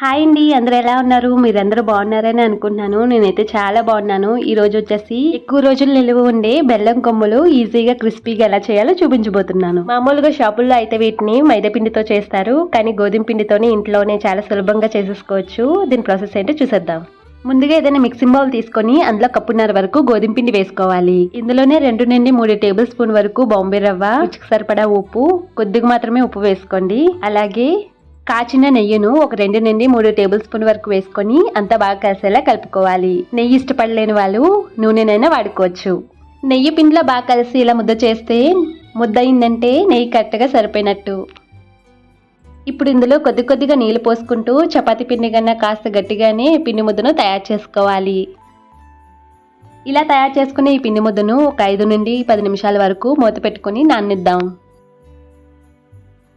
Hi అండి అందరూ ఎలా ఉన్నారు? మీరందరూ బాగున్నారని అనుకుంటున్నాను. నేనైతే చాలా బాగున్నాను. ఈరోజు వచ్చేసి ఎక్కువ రోజులు నిలువ ఉండే బెల్లం కొమ్ములు ఈజీగా క్రిస్పీగా ఎలా చేయాలో చూపించబోతున్నాను. మామూలుగా షాపుల్లో అయితే వీటిని మైదాపిండితో చేస్తారు. కానీ గోధుమ పిండితోనే ఇంట్లోనే చాలా సులభంగా చేసేసుకోవచ్చు. దీని ప్రాసెస్ ఏంటో చూసేద్దాం. ముందుగా ఏదైనా మిక్సింగ్ బౌల్ తీసుకొని అందులో కప్పున్నర వరకు గోధుమ పిండి వేసుకోవాలి. ఇందులోనే రెండు నుండి మూడు టేబుల్ స్పూన్ వరకు బాంబే రవ్వ రుచికి సరిపడా ఉప్పు కొద్దిగా మాత్రమే ఉప్పు వేసుకోండి. అలాగే కాచిన నెయ్యిను ఒక రెండు నుండి మూడు టేబుల్ స్పూన్ వరకు వేసుకొని అంతా బాగా కలిసేలా కలుపుకోవాలి. నెయ్యి ఇష్టపడలేని వాళ్ళు నూనెనైనా వాడుకోవచ్చు. నెయ్యి పిండిలో బాగా కలిసి ఇలా ముద్ద చేస్తే ముద్ద అయిందంటే నెయ్యి కరెక్ట్గా సరిపోయినట్టు. ఇప్పుడు ఇందులో కొద్ది కొద్దిగా నీళ్ళు పోసుకుంటూ చపాతి పిండి కన్నా కాస్త గట్టిగానే పిండి ముద్దను తయారు చేసుకోవాలి. ఇలా తయారు చేసుకునే ఈ పిండి ముద్దను ఒక ఐదు నుండి పది నిమిషాల వరకు మూత పెట్టుకుని నానిద్దాం.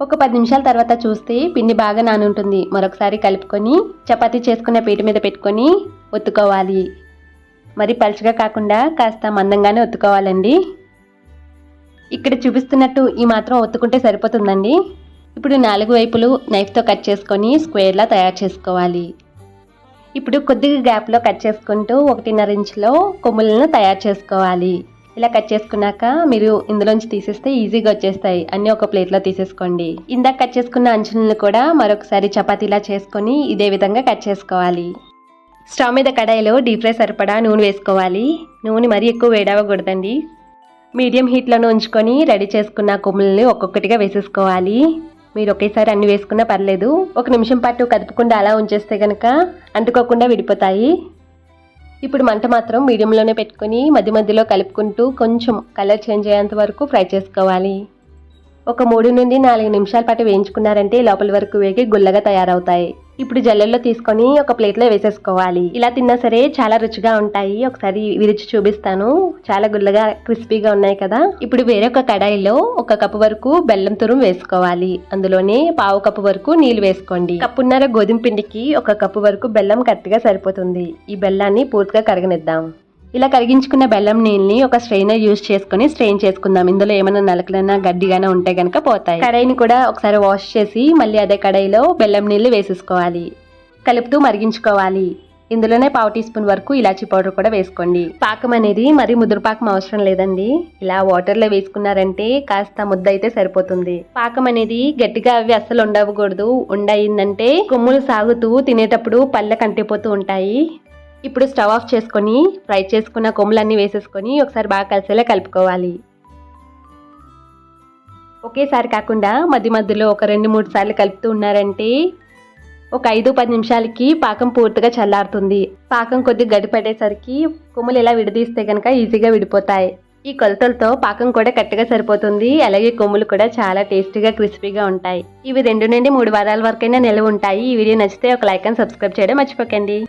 ఒక పది నిమిషాల తర్వాత చూస్తే పిండి బాగా నానుంటుంది. మరొకసారి కలుపుకొని చపాతీ చేసుకునే పీట మీద పెట్టుకొని ఒత్తుకోవాలి. మరి పలుచగా కాకుండా కాస్త మందంగానే ఒత్తుకోవాలండి. ఇక్కడ చూపిస్తున్నట్టు ఈ మాత్రం ఒత్తుకుంటే సరిపోతుందండి. ఇప్పుడు నాలుగు వైపులు నైఫ్తో కట్ చేసుకొని స్క్వేర్లా తయారు చేసుకోవాలి. ఇప్పుడు కొద్దిగా గ్యాప్లో కట్ చేసుకుంటూ ఒకటిన్నర ఇంచులో కొమ్ములను తయారు చేసుకోవాలి. ఇలా కట్ చేసుకున్నాక మీరు ఇందులోంచి తీసేస్తే ఈజీగా వచ్చేస్తాయి. అన్నీ ఒక ప్లేట్లో తీసేసుకోండి. ఇందాక కట్ చేసుకున్న అంచులను కూడా మరొకసారి చపాతీలా చేసుకొని ఇదే విధంగా కట్ చేసుకోవాలి. స్టవ్ మీద కడాయిలో డీప్ ఫ్రై సరిపడా నూనె వేసుకోవాలి. నూనె మరీ ఎక్కువ వేడవకూడదండి మీడియం హీట్లోనే ఉంచుకొని రెడీ చేసుకున్న కొమ్ములని ఒక్కొక్కటిగా వేసేసుకోవాలి. మీరు ఒకేసారి అన్ని వేసుకున్నా పర్లేదు. ఒక నిమిషం పాటు కదుపుకుండా అలా ఉంచేస్తే కనుక అంటుకోకుండా విడిపోతాయి. ఇప్పుడు మంట మాత్రం మీడియంలోనే పెట్టుకొని మధ్య మధ్యలో కలుపుకుంటూ కొంచెం కలర్ చేంజ్ అయ్యేంత వరకు ఫ్రై చేసుకోవాలి. ఒక మూడు నుండి నాలుగు నిమిషాల పాటు వేయించుకున్నారంటే లోపల వరకు వేగి గుల్లగా తయారవుతాయి. ఇప్పుడు జల్లెల్లో తీసుకొని ఒక ప్లేట్లో వేసేసుకోవాలి. ఇలా తిన్నా సరే చాలా రుచిగా ఉంటాయి. ఒకసారి విరిచి చూపిస్తాను. చాలా గుల్లగా క్రిస్పీగా ఉన్నాయి కదా. ఇప్పుడు వేరొక కడాయిలో ఒక కప్పు వరకు బెల్లం తురుము వేసుకోవాలి. అందులోనే పావు కప్పు వరకు నీళ్ళు వేసుకోండి. కప్పున్నర గోధుమ పిండికి ఒక కప్పు వరకు బెల్లం కరెక్ట్గా సరిపోతుంది. ఈ బెల్లాన్ని పూర్తిగా కరగనిద్దాం. ఇలా కరిగించుకున్న బెల్లం నీళ్ళని ఒక స్ట్రెయినర్ యూజ్ చేసుకుని స్ట్రెయిన్ చేసుకుందాం. ఇందులో ఏమైనా నలకలైనా గడ్డిగానే ఉంటే కనుక పోతాయి. కడాయిని కూడా ఒకసారి వాష్ చేసి మళ్ళీ అదే కడాయిలో బెల్లం నీళ్ళు వేసేసుకోవాలి. కలుపుతూ మరిగించుకోవాలి. ఇందులోనే పావు టీ స్పూన్ వరకు ఇలాచీ పౌడర్ కూడా వేసుకోండి. పాకం అనేది మరి ముదురు పాకం అవసరం లేదండి. ఇలా వాటర్లో వేసుకున్నారంటే కాస్త ముద్ద అయితే సరిపోతుంది. పాకం అనేది గట్టిగా అవి అస్సలు ఉండకూడదు ఉండయిందంటే కొమ్ములు సాగుతూ తినేటప్పుడు పళ్ళ కంటిపోతూ ఉంటాయి. ఇప్పుడు స్టవ్ ఆఫ్ చేసుకొని ఫ్రై చేసుకున్న కొమ్ములన్నీ వేసేసుకొని ఒకసారి బాగా కలిసేలా కలుపుకోవాలి. ఒకేసారి కాకుండా మధ్య మధ్యలో ఒక రెండు మూడు సార్లు కలుపుతూ ఉన్నారంటే ఒక ఐదు పది నిమిషాలకి పాకం పూర్తిగా చల్లారుతుంది. పాకం కొద్దిగా గడిపడేసరికి కొమ్ములు ఇలా విడదీస్తే కనుక ఈజీగా విడిపోతాయి. ఈ కొలతలతో పాకం కూడా కరెక్ట్గా సరిపోతుంది. అలాగే కొమ్ములు కూడా చాలా టేస్టీగా క్రిస్పీగా ఉంటాయి. ఇవి రెండు నుండి మూడు వారాల వరకైనా నిల్వ ఉంటాయి. ఈ వీడియో నచ్చితే ఒక లైక్ అండ్ సబ్స్క్రైబ్ చేయడం మర్చిపోకండి.